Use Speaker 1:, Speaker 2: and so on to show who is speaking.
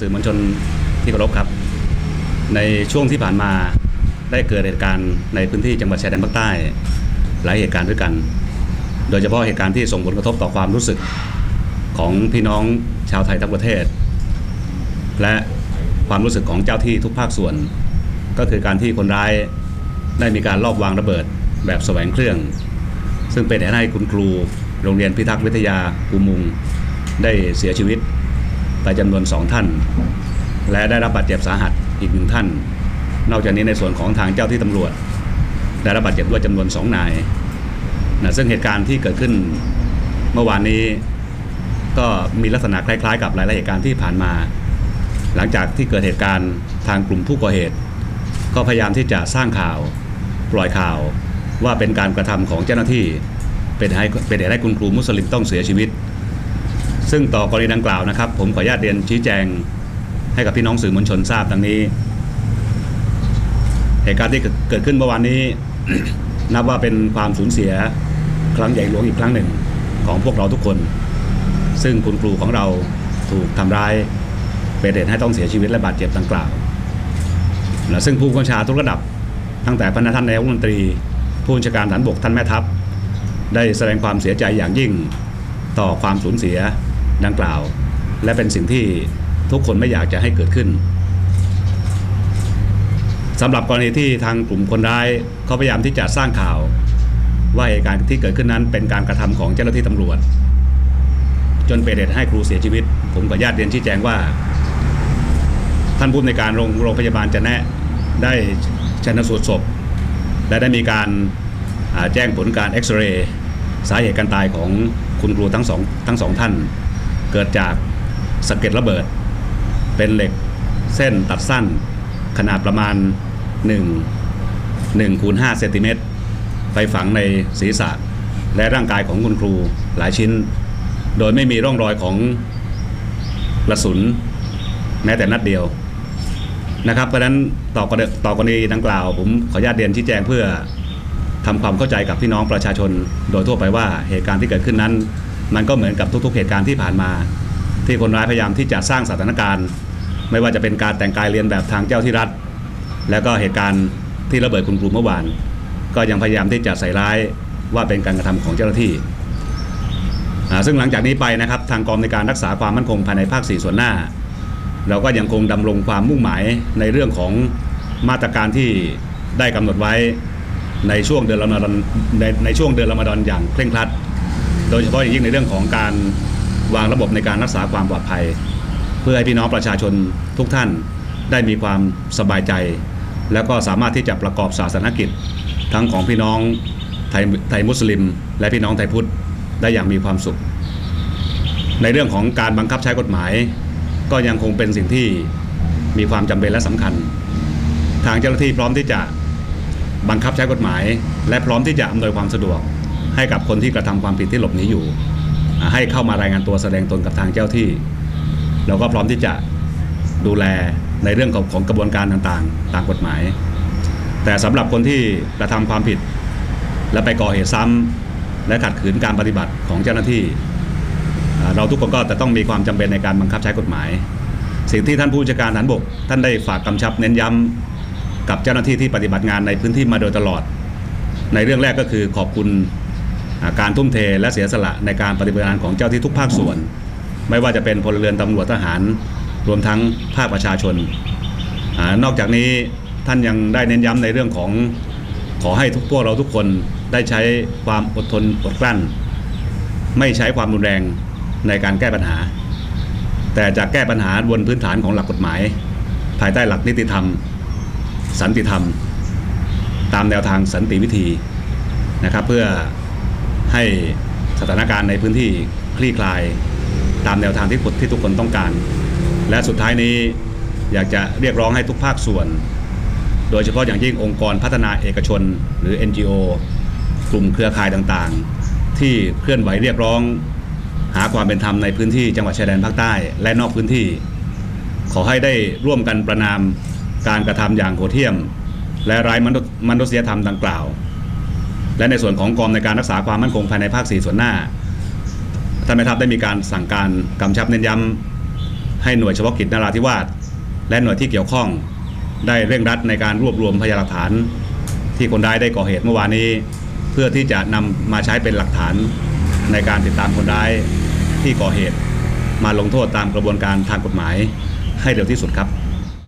Speaker 1: สื่อมวลชนที่เคารพครับ ในช่วงที่ผ่านมาได้เกิดเหตุการณ์ในพื้นที่จังหวัดชายแดนภาคใต้ หลายเหตุการณ์ด้วยกัน โดยเฉพาะเหตุการณ์ที่ส่งผลกระทบต่อความรู้สึกของพี่น้องชาวไทยทั้งประเทศ และความรู้สึกของเจ้าที่ทุกภาคส่วน ก็คือการที่คนร้ายได้มีการลอบวางระเบิดแบบแสวงเครื่อง ซึ่งเป็นเหตุให้คุณครู โรงเรียนพิทักษ์วิทยาภูมุง ได้เสียชีวิต ไปจำนวนสองท่าน และได้รับบาดเจ็บสาหัสอีกหนึ่งท่าน นอกจากนี้ในส่วนของทางเจ้าที่ตำรวจ ได้รับบาดเจ็บด้วยจำนวนสองนายนะซึ่งเหตุการณ์ที่เกิดขึ้นเมื่อวานนี้ก็มีลักษณะคล้ายๆ กับหลายๆเหตุการณ์ที่ผ่านมา หลังจากที่เกิดเหตุการณ์ทางกลุ่มผู้ก่อเหตุ ก็พยายามที่จะสร้างข่าวปล่อยข่าวว่าเป็นการกระทำของเจ้าหน้าที่เป็นให้เป็นเหตุให้คุณครูมุสลิมต้องเสียชีวิต ซึ่งต่อกรณีดังกล่าวนะครับ ผมขออนุญาตเรียนชี้แจงให้กับพี่น้องสื่อมวลชนทราบดังนี้เหตุการณ์ที่เกิดขึ้นเมื่อวานนี้ นับว่าเป็นความสูญเสียครั้งใหญ่หลวงอีกครั้งหนึ่งของพวกเราทุกคน ซึ่งคุณครูของเราถูกทำร้ายเป็นเหตุให้ต้องเสียชีวิตและบาดเจ็บดังกล่าวและซึ่งผู้บัญชาทุกระดับตั้งแต่พนักท่านนายกรัฐมนตรี ผู้บัญชาการฐานบกท่านแม่ทัพ ได้แสดงความเสียใจอย่างยิ่งต่อความสูญเสีย ดังกล่าว และเป็นสิ่งที่ทุกคนไม่อยากจะให้เกิดขึ้นสำหรับกรณีที่ทางกลุ่มคนร้ายเขาพยายามที่จะสร้างข่าว ว่าเหตุการณ์ที่เกิดขึ้นนั้นเป็นการกระทำของเจ้าหน้าที่ตำรวจ จนเป็นเหตุให้ครูเสียชีวิต ผมขออนุญาตเรียนชี้แจงว่า ท่านผู้ในการโรงโรงพยาบาลจะแนะได้ชันสูตรศพ และได้มีการาแจ้งผลการเอ็กซเรย์สาเหตุการตายของคุณครูทั้งสองทั้งสองท่าน เกิดจากสะเก็ดระเบิด เป็นเหล็กเส้นตัดสั้น ขนาดประมาณ 1 1คูณ5เซนติเมตรไปฝังในศีรษะ และร่างกายของคุณครูหลายชิ้น โดยไม่มีร่องรอยของกระสุน แม้แต่นัดเดียวนะครับ เพราะฉะนั้นต่อกรณีต่อกรณีดังกล่าว ผมขออนุญาตเรียนชี้แจงเพื่อทำความเข้าใจกับพี่น้องประชาชน โดยทั่วไปว่าเหตุการณ์ที่เกิดขึ้นนั้น มันก็เหมือนกับทุกๆเหตุการณ์ที่ผ่านมา ที่คนร้ายพยายามที่จะสร้างสถานการณ์ ไม่ว่าจะเป็นการแต่งกายเรียนแบบทางเจ้าที่รัฐ แล้วก็เหตุการณ์ที่ระเบิดคุณครูเมื่อวาน ก็ยังพยายามที่จะใส่ร้ายว่าเป็นการกระทำของเจ้าหน้าที่ ซึ่งหลังจากนี้ไปนะครับทางกองในการรักษาความมั่นคงภายในภาค 4 ส่วนหน้า เราก็ยังคงดำรงความมุ่งหมายในเรื่องของมาตรการที่ได้กำหนดไว้ในช่วงเดือนรอมฎอนในในช่วงเดือนรอมฎอนอย่างเคร่งครัด โดยเฉพาะอย่างยิ่งในเรื่องของการวางระบบในการรักษาความปลอดภัย เพื่อให้พี่น้องประชาชนทุกท่านได้มีความสบายใจ แล้วก็สามารถที่จะประกอบศาสนกิจ ทั้งของพี่น้องไทยไทยมุสลิม และพี่น้องไทยพุทธได้อย่างมีความสุข ในเรื่องของการบังคับใช้กฎหมาย ก็ยังคงเป็นสิ่งที่มีความจำเป็นและสำคัญ ทางเจ้าหน้าที่พร้อมที่จะบังคับใช้กฎหมาย และพร้อมที่จะอำนวยความสะดวก ให้กับคนที่กระทำความผิดที่หลบหนีอยู่ ให้เข้ามารายงานตัวแสดงตนกับทางเจ้าที่ เราก็พร้อมที่จะดูแลในเรื่องของของกระบวนการต่างๆ ตามกฎหมาย แต่สำหรับคนที่กระทำความผิด และไปก่อเหตุซ้ำและขัดขืนการปฏิบัติของเจ้าหน้าที่ เราทุกคนก็จะต้องมีความจำเป็นในการบังคับใช้กฎหมาย สิ่งที่ท่านผู้จัดการฐานบก ท่านได้ฝากกำชับเน้นย้ำกับเจ้าหน้าที่ที่ปฏิบัติงานในพื้นที่มาโดยตลอด ในเรื่องแรกก็คือขอบคุณ การทุ่มเทและเสียสละในการปฏิบัติงานของเจ้าที่ทุกภาคส่วน ไม่ว่าจะเป็นพลเรือนตำรวจทหาร รวมทั้งภาคประชาชนอนอกจากนี้ท่านยังได้เน้นย้ำในเรื่องของขอให้ทุกพวกเราทุกคนได้ใช้ความอดทนอดกลั้น ไม่ใช้ความรุนแรงในการแก้ปัญหา แต่จะแก้ปัญหาบนพื้นฐานของหลักกฎหมาย ภายใต้หลักนิติธรรม สันติธรรม ตามแนวทางสันติวิธีนะครับ เพื่อ ให้สถานการณ์ในพื้นที่คลี่คลายตามแนวทางที่ที่ทุกคนต้องการ และสุดท้ายนี้อยากจะเรียกร้องให้ทุกภาคส่วน โดยเฉพาะอย่างยิ่งองค์กรพัฒนาเอกชน หรือ NGO กลุ่มเครือข่ายต่างๆ ที่เคลื่อนไหวเรียกร้อง หาความเป็นธรรมในพื้นที่จังหวัดชายแดนภาคใต้และนอกพื้นที่ ขอให้ได้ร่วมกันประนามการกระทำอย่างโหดเหี้ยม และไร้มนุษมนุษยธรรมดังกล่าว และในส่วนของกองในการรักษาความมั่นคงภายในภาค 4 ส่วนหน้าท่านแม่ทัพได้มีการสั่งการกำชับเน้นย้ำให้หน่วยเฉพาะกิจนราธิวาสและหน่วยที่เกี่ยวข้อง ได้เร่งรัดในการรวบรวมพยานหลักฐาน ที่คนร้ายได้ก่อเหตุเมื่อวานนี้ เพื่อที่จะนำมาใช้เป็นหลักฐานในการติดตามคนร้ายที่ก่อเหตุ มาลงโทษตามกระบวนการทางกฎหมายให้เร็วที่สุดครับ